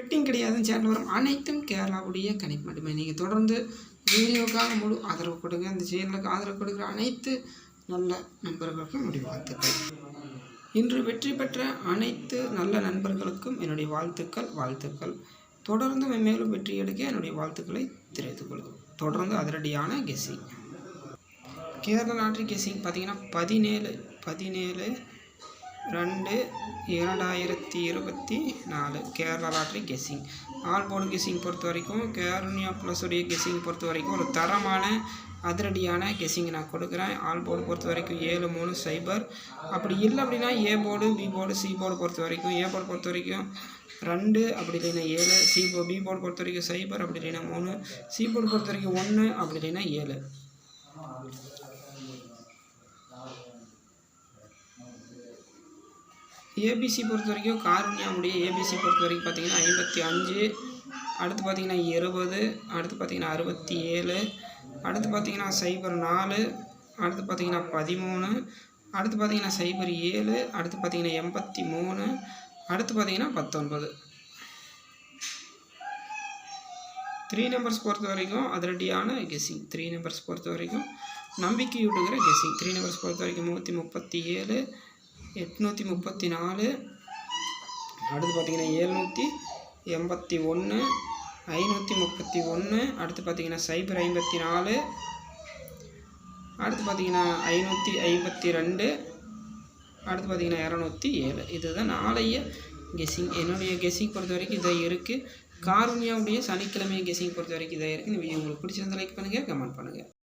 Wedding கிடையாதுன்னு channel வரும். அனைத்தும் கேரளாவுடைய கணிப்பு மட்டுமே. நீங்கள் தொடர்ந்து வீடியோக்காக முழு ஆதரவு கொடுங்க. அந்த சேனலுக்கு ஆதரவு கொடுக்குற அனைத்து நல்ல நண்பர்களுக்கும் என்னுடைய வாழ்த்துக்கள். இன்று வெற்றி பெற்ற அனைத்து நல்ல நண்பர்களுக்கும் என்னுடைய வாழ்த்துக்கள் வாழ்த்துக்கள். தொடர்ந்து மேலும் வெற்றி எடுக்க என்னுடைய வாழ்த்துக்களை தெரிவித்துக் கொள்கிறோம். தொடர்ந்து அதிரடியான கெஸ்ஸிங் கேரள நாட்டு கெஸ்ஸிங் பார்த்தீங்கன்னா பதினேழு பதினேழு ரெண்டு இரண்டாயிரத்தி இருபத்தி நாலு. Kerala lottery guessing all board guessing பொறுத்த வரைக்கும் கேரோனியா ப்ளஸுடைய கெஸ்ஸிங் பொறுத்த வரைக்கும் ஒரு தரமான அதிரடியான கெஸ்ஸிங் நான் கொடுக்குறேன். ஆல் போர்டு பொறுத்த வரைக்கும் ஏழு மூணு சைபர். அப்படி இல்லை அப்படின்னா A board B board C board பொறுத்த வரைக்கும் ஏ போர்டு பொறுத்த வரைக்கும் ரெண்டு அப்படி இல்லைன்னா ஏழு சி போ பி போர்டு பொறுத்த வரைக்கும் சைபர் அப்படி இல்லைன்னா மூணு சி போர்டு பொறுத்த வரைக்கும் ஒன்று அப்படி இல்லைன்னா ஏழு. ஏபிசி பொறுத்த வரைக்கும் காருண்யாவுடைய ஏபிசி பொறுத்த வரைக்கும் பார்த்தீங்கன்னா ஐம்பத்தி அஞ்சு அடுத்து பார்த்தீங்கன்னா இருபது அடுத்து பார்த்தீங்கன்னா அறுபத்தி ஏழு அடுத்து பார்த்தீங்கன்னா சைபர் நாலு அடுத்து பார்த்தீங்கன்னா பதிமூணு அடுத்து பார்த்தீங்கன்னா சைபர் ஏழு அடுத்து பார்த்தீங்கன்னா எண்பத்தி மூணு அடுத்து பார்த்தீங்கன்னா பத்தொன்பது. த்ரீ நம்பர்ஸ் பொறுத்த வரைக்கும் அதிரடியான கெஸ்ஸிங் த்ரீ நம்பர்ஸ் பொறுத்த வரைக்கும் நம்பிக்கையூட்டுகிற கெஸ்ஸிங் த்ரீ நம்பர்ஸ் பொறுத்த வரைக்கும் நூற்றி முப்பத்தி ஏழு எட்நூற்றி முப்பத்தி நாலு. அடுத்து பார்த்தீங்கன்னா ஏழ்நூற்றி எண்பத்தி ஒன்று ஐநூற்றி முப்பத்தி ஒன்று அடுத்து பார்த்தீங்கன்னா சைபர் ஐம்பத்தி நாலு அடுத்து பார்த்திங்கன்னா ஐநூற்றி ஐம்பத்தி ரெண்டு அடுத்து பார்த்தீங்கன்னா இரநூத்தி ஏழு. இதுதான் நாளைய கெஸ்ஸிங் என்னுடைய கெஸ்ஸிங் பொறுத்த வரைக்கும் இதை இருக்குது கார்னியாவுடைய சனிக்கிழமை கெஸ்ஸிங் பொறுத்த வரைக்கும் இதாக இருக்குது இந்த வீடியோ உங்களுக்கு பிடிச்சிருந்தா லைக் பண்ணுங்கள் கமெண்ட் பண்ணுங்கள்